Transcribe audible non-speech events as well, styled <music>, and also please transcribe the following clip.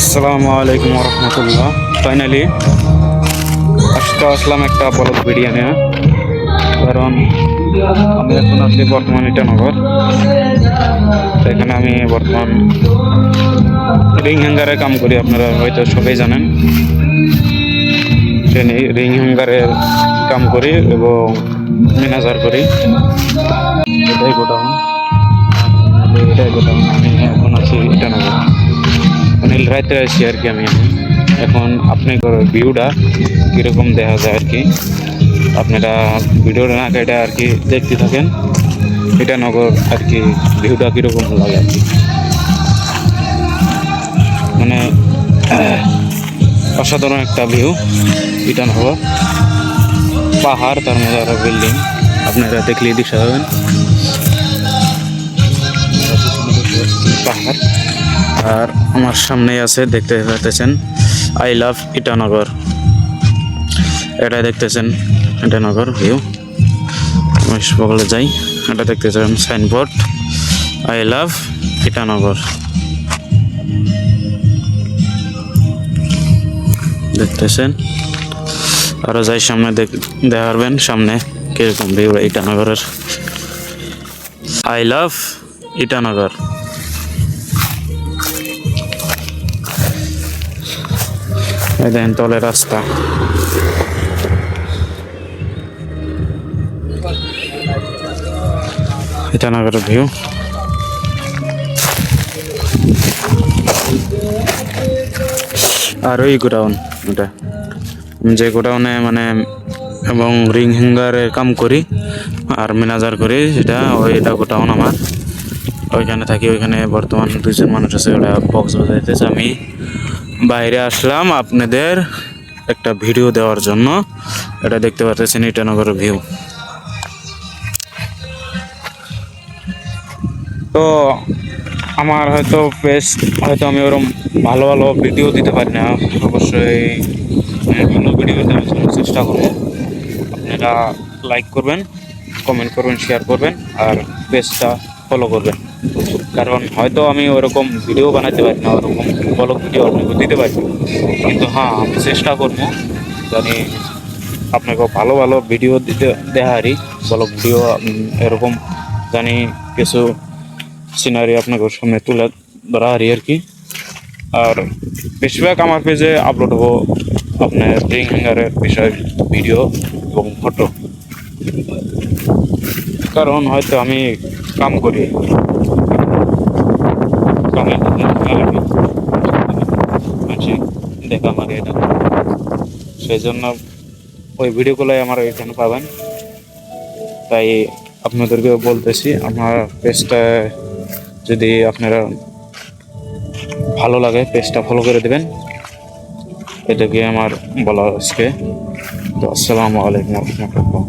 আসসালামু আলাইকুম রহমতুল্লাহ ফাইনালি আজকে আসলাম একটা ভিডিও নিয়ে। কারণ আমি এখন আছি বর্তমান ইটানগর। এখানে আমি বর্তমান রিং হ্যাঙ্গারে কাম করি, আপনারা হয়তো সবাই জানেন। ট্রেনে রিং হ্যাঙ্গারে কাম করি এবং ম্যানেজার করি। এটাই গোডাউন। এটাই গোডাউন। আমি এখন আছি ইটানগর। মানে রাত্রে আসি আর কি আমি এখন। আপনি ভিউটা কীরকম দেখা যায় আর কি। আপনারা ভিডিওটা না কেটে আর কি দেখতে থাকেন। এটা নগর আর কি ভিউটা কীরকম লাগে আর কি। মানে <clears throat> অসাধারণ একটা ভিউ ইটানগর পাহাড়, তার মধ্যে আরও বিল্ডিং আপনারা দেখলেই দিশা পাবেন। পাহাড়। আর আমার সামনেই আছে, দেখতে পাচ্ছেন আই লাভ ইটানগর এটা দেখতেছেন ইটানগর ভিউ আমি বগলে যাই, এটা দেখতেছেন সাইনবোর্ড আই লাভ ইটানগর দেখতেছেন, আরও যাই সামনে দেখা পারবেন সামনে কীরকম ভিউ ইটানগরের আই লাভ ইটানগর দেখেন তলে রাস্তা ইটানগরের ভিউ আর ওই গোডাউন এটা যে গোডাউনে মানে এবং রিং হ্যাঙ্গারে কাম করি আর ম্যানেজার করি সেটা ওই এটা গোডাউন আমার ওইখানে থাকি ওইখানে বর্তমান দুইজন মানুষ আছে ওটা বক্স বাজাইতেছে আমি বাইরে আসলাম আপনাদের একটা ভিডিও দেওয়ার জন্য। এটা দেখতে পাচ্ছেন ইটানগরের ভিউ। তো আমার হয়তো বেশ, হয়তো আমি ওরকম ভালো ভালো ভিডিও দিতে পারি না। অবশ্যই ভালো ভিডিও দেওয়ার জন্য চেষ্টা করব। আপনারা লাইক করবেন কমেন্ট করবেন শেয়ার করবেন, আর পেজটা ফলো করবেন। কারণ হয়তো আমি ওরকম ভিডিও বানাতে পারি না, ওরকম ব্লগ ভিডিও আপনাকে দিতে পারি। কিন্তু হ্যাঁ আমি চেষ্টা করব জানি আপনাকে ভালো ভালো ভিডিও দিতে দেখারি ব্লগ ভিডিও এরকম জানি কিছু সিনারি আপনাকে সামনে তুলে ধরা হারি আর কি। আর বেশিরভাগ আমার পেজে আপলোড হব আপনার রিং হ্যাঙ্গারের বিষয় ভিডিও এবং ফটো কারণ হয়তো আমি কাম করি। দেখা এটা সেই জন্য ওই ভিডিওগুলোই আমার এখানে পাবেন। তাই আপনাদেরকে বলতেছি, আমার পেজটা যদি আপনারা ভালো লাগে, পেজটা ফলো করে দেবেন। এটাকে আমার বলা আজকে। তো আসসালামু আলাইকুম রহমতুল্লাহ।